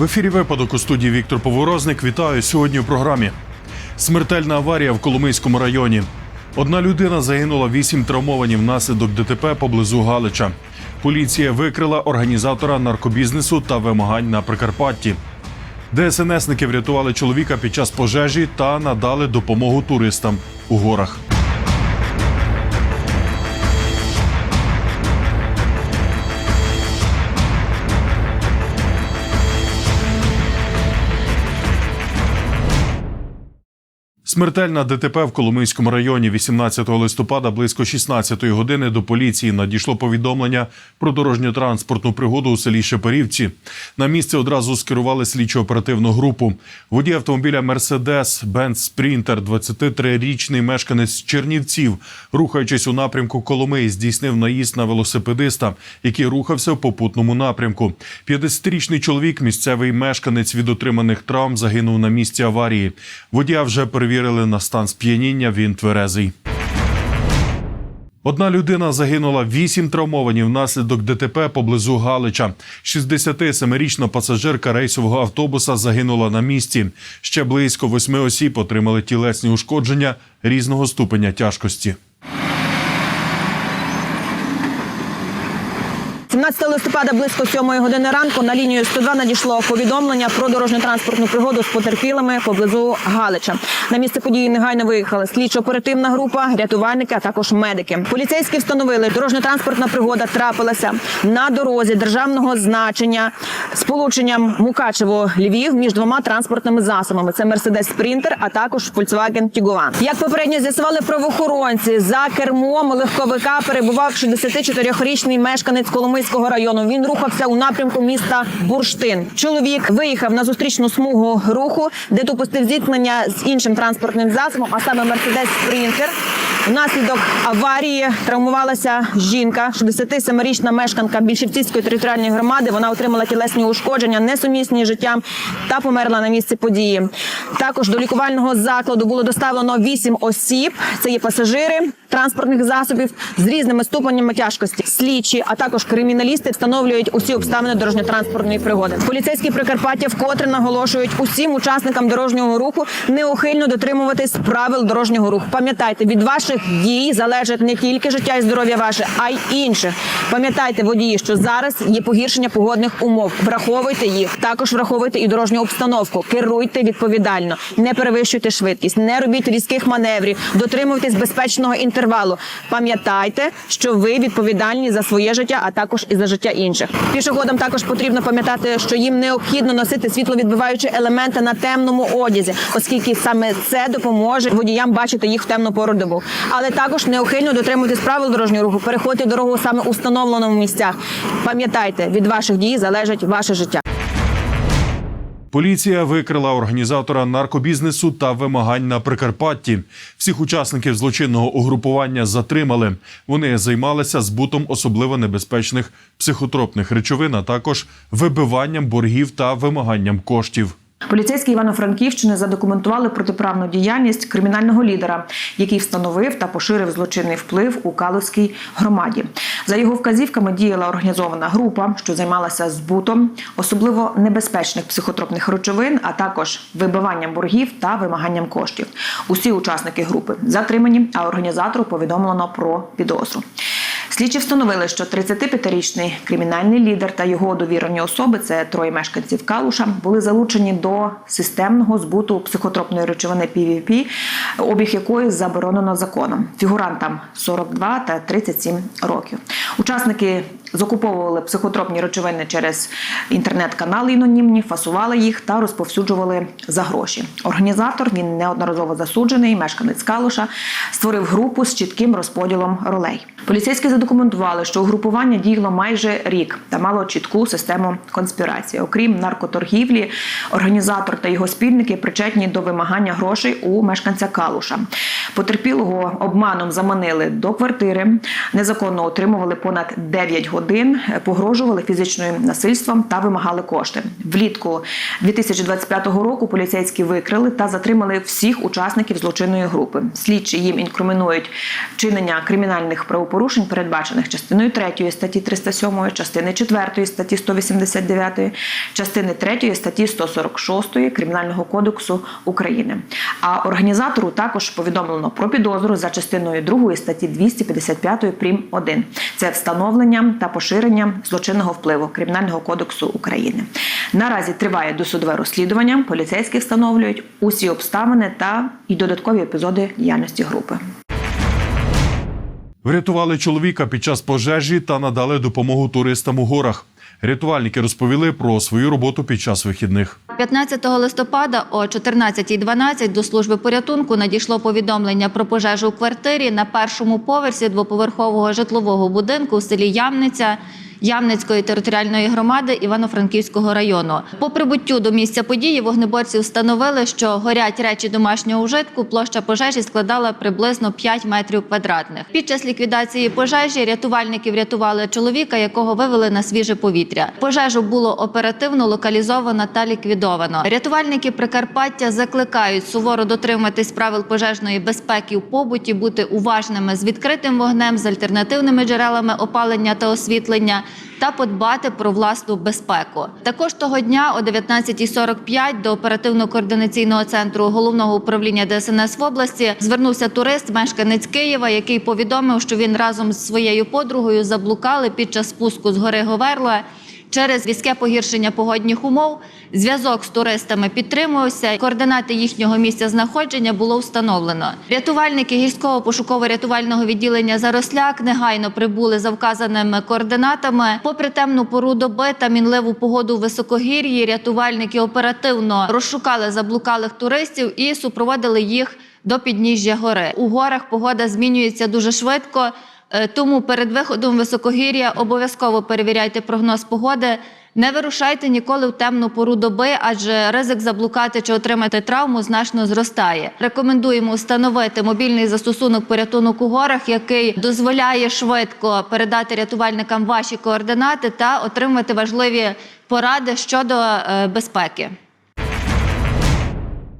В ефірі випадок у студії Віктор Поворозник. Вітаю сьогодні у програмі. Смертельна аварія в Коломийському районі. Одна людина загинула, вісім травмовані внаслідок ДТП поблизу Галича. Поліція викрила організатора наркобізнесу та вимагань на Прикарпатті. ДСНСники врятували чоловіка під час пожежі та надали допомогу туристам у горах. Смертельна ДТП в Коломийському районі 18 листопада близько 16 години до поліції надійшло повідомлення про дорожньо-транспортну пригоду у селі Шепарівці. На місце одразу скерували слідчо-оперативну групу. Водій автомобіля Мерседес Бенц Спрінтер, 23-річний мешканець Чернівців, рухаючись у напрямку Коломиї, здійснив наїзд на велосипедиста, який рухався в попутному напрямку. 50-річний чоловік, місцевий мешканець від отриманих травм, загинув на місці аварії. Водія вже перевірили на стан сп'яніння. Він тверезий. Одна людина загинула, вісім травмовані внаслідок ДТП поблизу Галича. 67-річна пасажирка рейсового автобуса загинула на місці. Ще близько восьми осіб отримали тілесні ушкодження різного ступеня тяжкості. 17 листопада близько 7 години ранку на лінію 102 надійшло повідомлення про дорожньо-транспортну пригоду з потерпілими поблизу Галича. На місце події негайно виїхала слідчо-оперативна група, рятувальники, а також медики. Поліцейські встановили, дорожньо-транспортна пригода трапилася на дорозі державного значення з полученням Мукачево-Львів між двома транспортними засобами. Це Мерседес Спрінтер, а також Volkswagen Tiguan. Як попередньо з'ясували правоохоронці, за кермом легковика перебував 64-річний мешканець Коломийського району. Він рухався у напрямку міста Бурштин. Чоловік виїхав на зустрічну смугу руху, де допустив зіткнення з іншим транспортним засобом, а саме Мерседес Спрінтер. Внаслідок аварії травмувалася жінка, 67-річна мешканка Більшівцівської територіальної громади. Вона отримала тілесні ушкодження, несумісні з життям та померла на місці події. Також до лікувального закладу було доставлено 8 осіб. Це є пасажири транспортних засобів з різними ступенями тяжкості. Слідчі, а також криміналісти встановлюють усі обставини дорожньо-транспортної пригоди. Поліцейські Прикарпаття вкотре наголошують усім учасникам дорожнього руху неухильно дотримуватись правил дорожнього руху. Пам'ятайте, від ваших дій залежить не тільки життя і здоров'я ваше, а й інших. Пам'ятайте, водії, що зараз є погіршення погодних умов. Враховуйте їх. Також враховуйте і дорожню обстановку. Керуйте відповідально, не перевищуйте швидкість, не робіть різких маневрів, дотримуйтесь безпечного інтервалу. Пам'ятайте, що ви відповідальні за своє життя, а також і за життя інших. Пішоходам також потрібно пам'ятати, що їм необхідно носити світловідбиваючі елементи на темному одязі, оскільки саме це допоможе водіям бачити їх в темну пору добу. Але також неухильно дотримуйтесь правил дорожнього руху, переходьте дорогу саме у встановленому місцях. Пам'ятайте, від ваших дій залежить ваше життя. Поліція викрила організатора наркобізнесу та вимагань на Прикарпатті. Всіх учасників злочинного угрупування затримали. Вони займалися збутом особливо небезпечних психотропних речовин, а також вибиванням боргів та вимаганням коштів. Поліцейські Івано-Франківщини задокументували протиправну діяльність кримінального лідера, який встановив та поширив злочинний вплив у Калузькій громаді. За його вказівками діяла організована група, що займалася збутом особливо небезпечних психотропних речовин, а також вибиванням боргів та вимаганням коштів. Усі учасники групи затримані, а організатору повідомлено про підозру. Слідчі встановили, що 35-річний кримінальний лідер та його довірені особи, це троє мешканців Калуша, були залучені до системного збуту психотропної речовини PVP, обіг якої заборонено законом. Фігурантам 42 та 37 років. Учасники закуповували психотропні речовини через інтернет-канали анонімні, фасували їх та розповсюджували за гроші. Організатор він неодноразово засуджений, мешканець Калуша, створив групу з чітким розподілом ролей. Поліцейські задокументували, що угрупування діяло майже рік та мало чітку систему конспірації. Окрім наркоторгівлі, організатор та його спільники причетні до вимагання грошей у мешканця Калуша. Потерпілого обманом заманили до квартири, незаконно отримували понад 9 годин, погрожували фізичним насильством та вимагали кошти. Влітку 2025 року поліцейські викрили та затримали всіх учасників злочинної групи. Слідчі їм інкримінують чинення кримінальних правопорушень, передбачених передбачених частиною 3 статті 307, частини 4 статті 189, частини 3 статті 146 Кримінального кодексу України. А організатору також повідомлено про підозру за частиною 2 статті 255 прим. 1. Це встановлення та поширення злочинного впливу Кримінального кодексу України. Наразі триває досудове розслідування. Поліцейські встановлюють усі обставини та і додаткові епізоди діяльності групи. Врятували чоловіка під час пожежі та надали допомогу туристам у горах. Рятувальники розповіли про свою роботу під час вихідних. 15 листопада о 14.12 до служби порятунку надійшло повідомлення про пожежу у квартирі на першому поверсі двоповерхового житлового будинку у селі Ямниця. Ямницької територіальної громади Івано-Франківського району. По прибуттю до місця події вогнеборці встановили, що горять речі домашнього ужитку. Площа пожежі складала приблизно 5 метрів квадратних. Під час ліквідації пожежі рятувальники врятували чоловіка, якого вивели на свіже повітря. Пожежу було оперативно локалізовано та ліквідовано. Рятувальники Прикарпаття закликають суворо дотриматись правил пожежної безпеки в побуті, бути уважними з відкритим вогнем, з альтернативними джерелами опалення та освітлення та подбати про власну безпеку. Також того дня о 19.45 до оперативно-координаційного центру головного управління ДСНС в області звернувся турист, мешканець Києва, який повідомив, що він разом з своєю подругою заблукали під час спуску з гори Говерла. Через різке погіршення погодних умов зв'язок з туристами підтримувався. Координати їхнього місця знаходження було встановлено. Рятувальники гірського пошуково-рятувального відділення Заросляк негайно прибули за вказаними координатами. Попри темну пору доби та мінливу погоду у високогір'ї, рятувальники оперативно розшукали заблукалих туристів і супроводили їх до підніжжя гори. У горах погода змінюється дуже швидко. Е, Тому перед виходом високогір'я обов'язково перевіряйте прогноз погоди. Не вирушайте ніколи в темну пору доби, адже ризик заблукати чи отримати травму значно зростає. Рекомендуємо встановити мобільний застосунок порятунок у горах, який дозволяє швидко передати рятувальникам ваші координати та отримати важливі поради щодо е, безпеки.